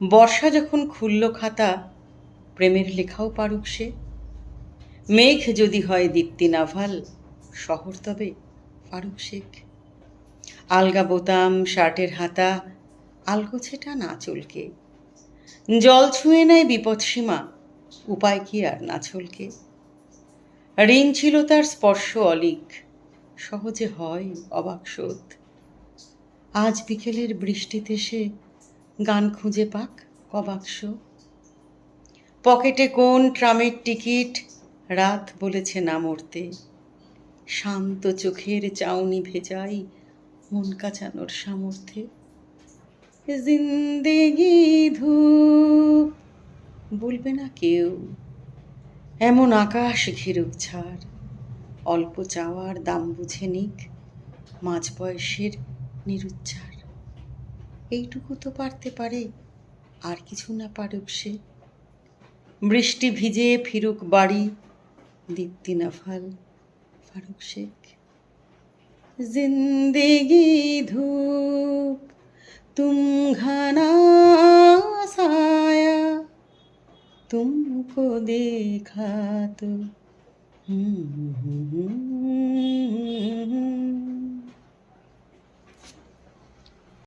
বর্ষা যখন খুলল খাতা, প্রেমের লেখাও পারুক সে। মেঘ যদি হয় দীপ্তি নাভাল, শহর তবে ফারুক শেখ আলগা বোতাম, শার্টের হাতা, আলগোছে না চলকে জল ছুঁয়ে নেয় বিপদসীমা উপায় কি আর না চলকে ঋণ ছিল তার স্পর্শ অলিক, সহজে হয় অবাক শোধ। আজ বিকেলের বৃষ্টিতে সে গান খুঁজে পাক কবাক্স পকেটে কোন ট্রামের টিকিট? রাত বলেছে না মরতে। শান্ত চোখের চাউনি ভেজাই মন কাচানোর সামর্থ্যে। জিন্দেগি ধূপ, বলবে না কেউ। এমন আকাশ ঘিরুক ছাড় অল্প চাওয়ার দাম বুঝে নিক। মাঝ বয়সের নিরুচ্চার এইটুকু তো পারতে পারে। আর কিছু না পারুক সে। বৃষ্টি ভিজে ফিরুক বাড়ি, দীপ্তি নাফাল ফারুক শেখ। জিন্দিগি ধূপ, তুম ঘানা সায়া তুমকো দেখা তো। হুম হুম হুম।